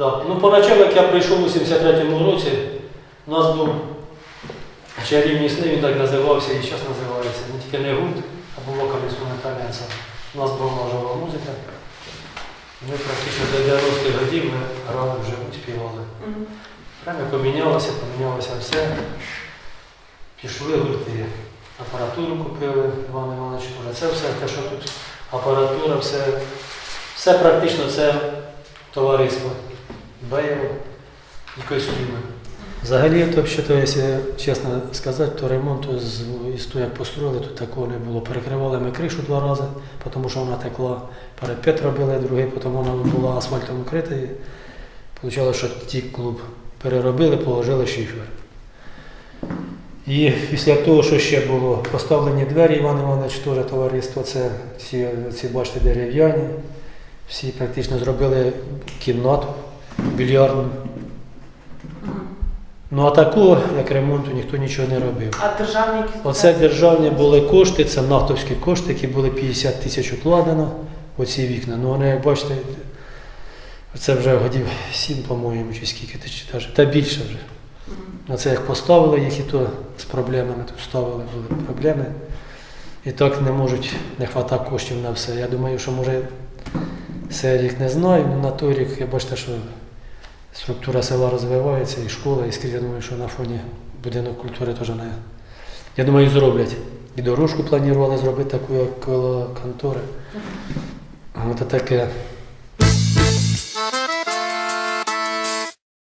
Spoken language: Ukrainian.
Да. Ну, поначалу, як я прийшов у 73-му році, у нас був чарівні сни, він так називався і зараз називається. Не тільки не гурт, а був вокально-інструментальний ансамбль. У нас була жива музика. Ми практично до 90-х годів ми грали вже співали. Время помінялося, помінялося все. Пішли гурти. Апаратуру купили, Іван Іванович каже, це все те, що тут апаратура, все, все практично це товариство. Беєво і костюми. Взагалі, то, то, якщо чесно сказати, то ремонту з, того, як построїли, тут такого не було. Перекривали ми кришу два рази, тому що вона текла. Парапет робили другий, потім вона була асфальтом укрита. І Получалося, що ті клуб переробили, положили шифер. І після того, що ще було, поставлені двері, Іван Іванович теж товариство, це ці, ці бачите, дерев'яні. Всі практично зробили кімнату більярдну. Ну а такого, як ремонту, ніхто нічого не робив. А державні якісь Оце державні були кошти, це нафтовські кошти, які були 50 тисяч укладено, оці вікна. Ну вони, як бачите, це вже годів 7, по-моєму, чи скільки, чи та більше вже. Мгм. Оце як поставили їх і то з проблемами, тут ставили були проблеми. І так не можуть, не вистачає коштів на все. Я думаю, що може цей рік не знаю, але на той рік я бачите, що структура села розвивається, і школа, і скрізь я думаю, що на фоні будинок культури теж не. Я думаю, зроблять. І дорожку планували зробити таку, як коло контори. От таке.